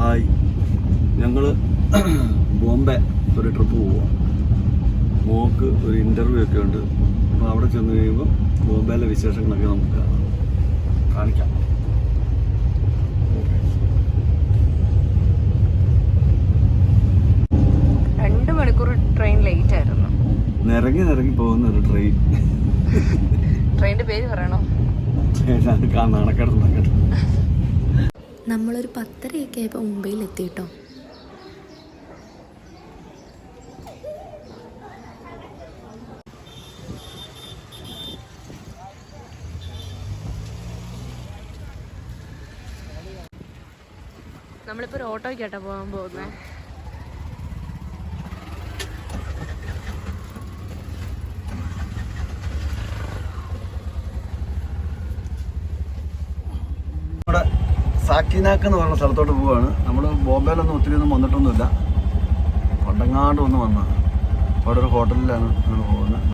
Hi ഞങ്ങൾ ബോംബെ ഒരു trip പോവാം. മോക്ക് ഒരു ഇന്റർവ്യൂ ഒക്കെ ഉണ്ട്. അപ്പോൾ അവിടെ ചെന്ന് കഴിയുമ്പോൾ ബോംബെയിലെ വിശേഷങ്ങളൊക്കെ നമുക്ക് കാണിക്കാം. രണ്ട് മണിക്കൂർ ട്രെയിൻ ലേറ്റ് ആയിരുന്നു. നിറങ്ങി നിറങ്ങി പോകുന്ന ഒരു ട്രെയിൻ ട്രെയിനിന്റെ പേര് പറയണോ? നാണക്കെടുന്ന കേട്ടോ നമ്മളൊരു പത്തരയൊക്കെ ആയപ്പോൾ മുംബൈയിൽ എത്തി കേട്ടോ നമ്മളിപ്പോൾ ഒരു ഓട്ടോയ്ക്കാട്ടാ പോകാൻ പോകുന്നത് നമ്മുടെ സാക്കിനാക്ക് എന്ന് പറയുന്ന സ്ഥലത്തോട്ട് പോവുകയാണ് നമ്മൾ ബോംബെയിലൊന്നും ഒത്തിരി ഒന്നും വന്നിട്ടൊന്നുമില്ല. പണ്ടങ്ങാണ്ട് ഒന്ന് വന്ന അവിടെ ഒരു ഹോട്ടലിലാണ് നമ്മൾ പോകുന്നത്.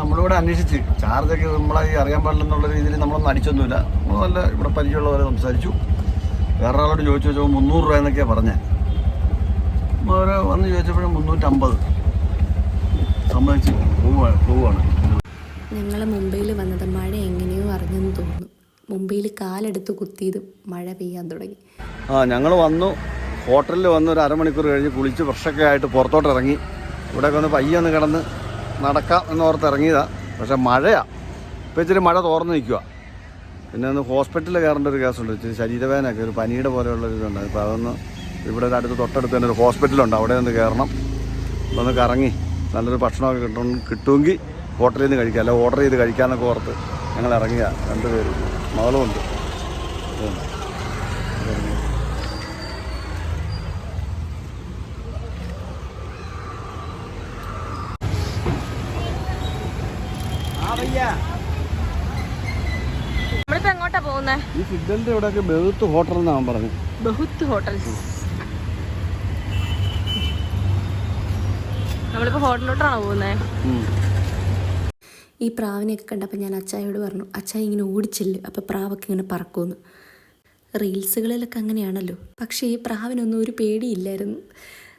നമ്മളിവിടെ അന്വേഷിച്ച് ചാർജൊക്കെ നമ്മളെ അറിയാൻ പാടില്ലെന്നുള്ള രീതിയിൽ നമ്മളൊന്നും അടിച്ചൊന്നുമില്ല. നമ്മൾ നല്ല ഇവിടെ പരിചയമുള്ളവരെ സംസാരിച്ചു. വേറെ ആളോട് ചോദിച്ചു വെച്ചപ്പോൾ മുന്നൂറ് രൂപ എന്നൊക്കെയാണ് പറഞ്ഞത് നമ്മൾ അവർ വന്ന് ചോദിച്ചപ്പോഴും മുന്നൂറ്റമ്പത്. സമ്മതിച്ച് പോവുകയാണ് പോവുകയാണ് ഞങ്ങൾ മുംബൈയിൽ മുംബൈയിൽ കാലെടുത്ത് കുത്തിയത് മഴ പെയ്യാൻ തുടങ്ങി. ആ ഞങ്ങൾ വന്നു. ഹോട്ടലിൽ വന്ന് ഒരു അരമണിക്കൂർ കഴിഞ്ഞ് കുളിച്ച് ഫ്രഷൊക്കെ ആയിട്ട് പുറത്തോട്ട് ഇറങ്ങി. ഇവിടെയൊക്കെ ഒന്ന് പയ്യൊന്ന് കിടന്ന് നടക്കാം എന്നോർത്ത് ഇറങ്ങിയതാ. പക്ഷെ മഴയാ. ഇപ്പം ഇച്ചിരി മഴ തോർന്ന് നിൽക്കുക പിന്നെ ഒന്ന് ഹോസ്പിറ്റലിൽ കയറേണ്ട ഒരു കേസുണ്ട്. ഇച്ചിരി ശരീരവേദനയൊക്കെ ഒരു പനിയുടെ പോലെയുള്ള ഒരു ഇതുണ്ട്. അപ്പോൾ അതൊന്ന് ഇവിടെ ഒരു അടുത്ത് തൊട്ടടുത്ത് തന്നെ ഒരു ഹോസ്പിറ്റലുണ്ട്. അവിടെ ഒന്ന് കയറണം. ഒന്ന് കറങ്ങി. നല്ലൊരു ഭക്ഷണമൊക്കെ കിട്ടും കിട്ടുമെങ്കിൽ ഹോട്ടലിൽ നിന്ന് കഴിക്കാം. അല്ല ഓർഡർ ചെയ്ത് കഴിക്കാമെന്നൊക്കെ ഓർത്ത് ഞങ്ങൾ ഇറങ്ങിയ രണ്ടുപേരും മകളുമുണ്ട് ഉം. ഇറങ്ങി. നമ്മളിപ്പോ എങ്ങോട്ടാ പോകുന്നേ? ഈ സിഗ്നലിന്റെ ഇവിടെയൊക്കെ ബെഹത്ത് ഹോട്ടൽ എന്നാണ് പറഞ്ഞു. ബഹുത്ത് ഹോട്ടൽസ് നമ്മളിപ്പോ ഹോട്ടലിലോട്ടാണോ പോകുന്നേ? ഈ പ്രാവിനെയൊക്കെ കണ്ടപ്പോൾ ഞാൻ അച്ചായോട് പറഞ്ഞു അച്ചായ ഇങ്ങനെ ഓടിച്ചില്ല അപ്പോൾ പ്രാവൊക്കെ ഇങ്ങനെ പറക്കുമെന്ന്. റീൽസുകളിലൊക്കെ അങ്ങനെയാണല്ലോ. പക്ഷേ ഈ പ്രാവിനൊന്നും ഒരു പേടിയില്ലായിരുന്നു.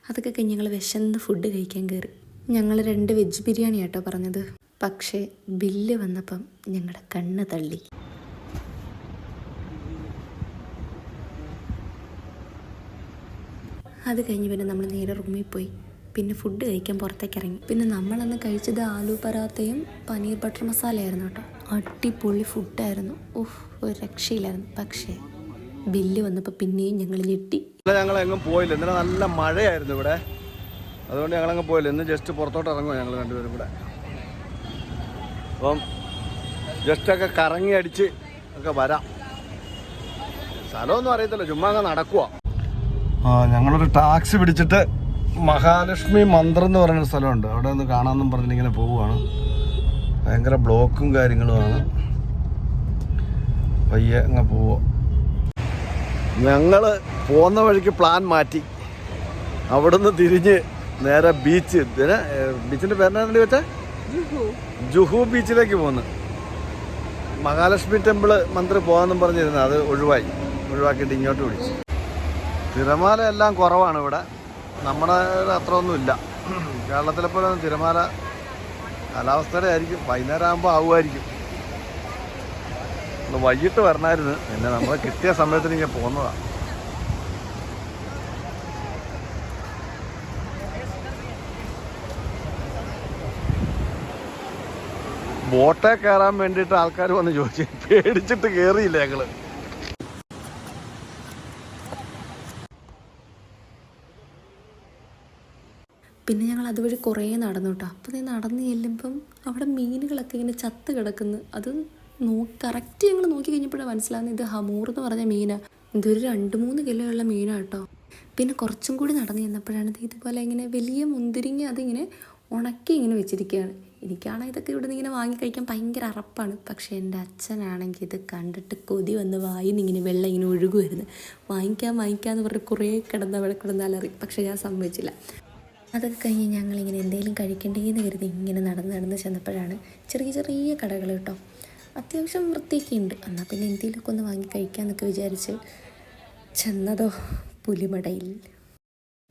അതൊക്കെ കഴിഞ്ഞ് ഞങ്ങൾ വിശന്ന് ഫുഡ് കഴിക്കാൻ കയറി. ഞങ്ങൾ രണ്ട് വെജ് ബിരിയാണി ആട്ടോ പറഞ്ഞത്. പക്ഷേ ബില്ല് വന്നപ്പം ഞങ്ങളുടെ കണ്ണ് തള്ളി. അത് കഴിഞ്ഞ് പിന്നെ നമ്മൾ നേരെ റൂമിൽ പോയി. പിന്നെ ഫുഡ് കഴിക്കാൻ പുറത്തേക്ക് ഇറങ്ങി. പിന്നെ നമ്മളന്ന് കഴിച്ചത് ആലു പരാത്തയും പനീർ ബട്ടർ മസാലയായിരുന്നു കേട്ടോ. അടിപൊളി ഫുഡായിരുന്നു ഓഹ് ഒരു രക്ഷയില്ലായിരുന്നു. പക്ഷേ ബില്ല് വന്നപ്പോൾ പിന്നെയും ഞങ്ങൾ ഞെട്ടി. ഞങ്ങൾ എങ്ങും പോയില്ല. ഇന്നലെ നല്ല മഴയായിരുന്നു ഇവിടെ. അതുകൊണ്ട് ഞങ്ങൾ ഞങ്ങളങ്ങ് പോയില്ല. ഇന്ന് ജസ്റ്റ് പുറത്തോട്ട് ഇറങ്ങുമോ ഞങ്ങൾ രണ്ടുപേരും കൂടെ. അപ്പം ജസ്റ്റൊക്കെ കറങ്ങി അടിച്ച് ഒക്കെ വരാം. സ്ഥലമൊന്നും അറിയത്തില്ല. ചുമ്മാ അങ്ങ് നടക്കുക ആ ഞങ്ങളൊരു ടാക്സി പിടിച്ചിട്ട് മഹാലക്ഷ്മി മന്ത്രം എന്ന് പറയുന്ന സ്ഥലമുണ്ട്. അവിടെ ഒന്ന് കാണാമെന്നും പറഞ്ഞിട്ട് ഇങ്ങനെ പോവുകയാണ്. ഭയങ്കര ബ്ലോക്കും കാര്യങ്ങളുമാണ്. പയ്യെ അങ്ങ് പോവുക. ഞങ്ങൾ പോകുന്ന വഴിക്ക് പ്ലാൻ മാറ്റി. അവിടുന്ന് തിരിഞ്ഞ് നേരെ ബീച്ച് ബീച്ചിന്റെ പേരെന്നാണ് വെച്ചാ ജുഹു ബീച്ചിലേക്ക് പോകുന്നു മഹാലക്ഷ്മി ടെമ്പിൾ മന്ത്രി പോകാമെന്നും പറഞ്ഞിരുന്നു. അത് ഒഴിവായി. ഒഴിവാക്കിയിട്ട് ഇങ്ങോട്ട് വിളിച്ചു. തിരമാല എല്ലാം കുറവാണ് ഇവിടെ. നമ്മുടെ അത്ര ഒന്നുമില്ല കേരളത്തിലെ പോലെ തിരമാല കാലാവസ്ഥയുടെ ആയിരിക്കും വൈകുന്നേരം ആകുമ്പോൾ ആവുമായിരിക്കും. ഒന്ന് വൈകിട്ട് വരണമായിരുന്നു പിന്നെ നമ്മൾ കിട്ടിയ സമയത്തിന് ഇങ്ങനെ പോകുന്നതാണ് ബോട്ടെ കയറാൻ വേണ്ടിയിട്ട് ആൾക്കാർ വന്ന് ചോദിച്ചു പേടിച്ചിട്ട് കയറിയില്ല ഞങ്ങൾ. പിന്നെ ഞങ്ങൾ അതുവഴി കുറേ നടന്നു കേട്ടോ. അപ്പോൾ നടന്ന് ചെല്ലുമ്പം അവിടെ മീനുകളൊക്കെ ഇങ്ങനെ ചത്ത് കിടക്കുന്നു. അത് നോ കറക്റ്റ് ഞങ്ങൾ നോക്കി കഴിഞ്ഞപ്പോഴാണ് മനസ്സിലാകുന്നത് ഇത് ഹമൂർ എന്ന് പറഞ്ഞ മീനാണ് ഇതൊരു രണ്ട് മൂന്ന് കിലോ ഉള്ള മീനാണ് കേട്ടോ. പിന്നെ കുറച്ചും കൂടി നടന്നു ചെന്നപ്പോഴാണ് ഇത് ഇതുപോലെ ഇങ്ങനെ വലിയ മുന്തിരിങ്ങ അതിങ്ങനെ ഉണക്കി ഇങ്ങനെ വെച്ചിരിക്കുകയാണ്. എനിക്കാണെങ്കിൽ ഇതൊക്കെ ഇവിടെ നിന്ന് ഇങ്ങനെ വാങ്ങി കഴിക്കാൻ ഭയങ്കര അറപ്പാണ്. പക്ഷേ എന്റെ അച്ഛനാണെങ്കിൽ ഇത് കണ്ടിട്ട് കൊതി വന്ന് വായിന്ന് ഇങ്ങനെ വെള്ളം ഇങ്ങനെ ഒഴുകുമായിരുന്നു വാങ്ങിക്കാൻ വാങ്ങിക്കാന്ന് പറഞ്ഞ് കുറേ കിടന്ന് അവിടെ കിടന്ന് അലറി. പക്ഷേ ഞാൻ സമ്മതിച്ചില്ല. അതൊക്കെ കഴിഞ്ഞ് ഞങ്ങളിങ്ങനെ എന്തെങ്കിലും കഴിക്കേണ്ടതെന്ന് കരുതി ഇങ്ങനെ നടന്ന് നടന്ന് ചെന്നപ്പോഴാണ് ചെറിയ ചെറിയ കടകൾ കേട്ടോ. അത്യാവശ്യം വൃത്തിയൊക്കെ ഉണ്ട്. എന്നാൽ പിന്നെ എന്തെങ്കിലുമൊക്കെ ഒന്ന് വാങ്ങി കഴിക്കാമെന്നൊക്കെ വിചാരിച്ച് ചെന്നതോ പുലിമടയിൽ.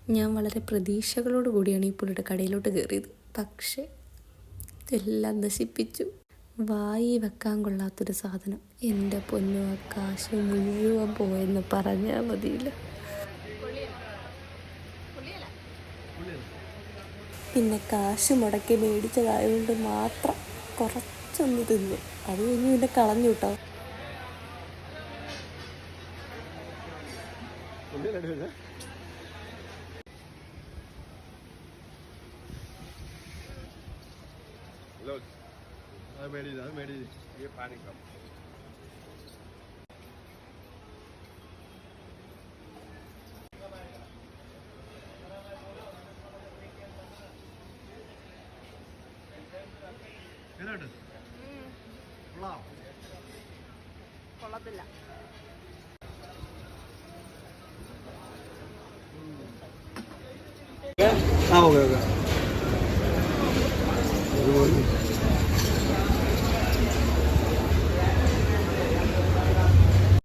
ഞാൻ വളരെ പ്രതീക്ഷകളോട് കൂടിയാണ് ഈ പുള്ളിയുടെ കടയിലോട്ട് കയറിയത്. പക്ഷേ ഇതെല്ലാം നശിപ്പിച്ചു. വായി വെക്കാൻ കൊള്ളാത്തൊരു സാധനം. എന്റെ പൊന്നു ആകാശം കാശ് മുഴുവൻ പോയെന്ന് പറഞ്ഞാൽ മതിയില്ല. പിന്നെ കാശ് മുടക്കി മേടിച്ചതായതുകൊണ്ട് മാത്രം കുറച്ചൊന്ന് തിന്നു. അത് കഴിഞ്ഞ് പിന്നെ കളഞ്ഞു കേട്ടോ. അത് മേടി അത് മേടി ഈ പാനിക്കാം. കൊള്ളത്തില്ല. ആ ഓക്കെ ഓക്കെ.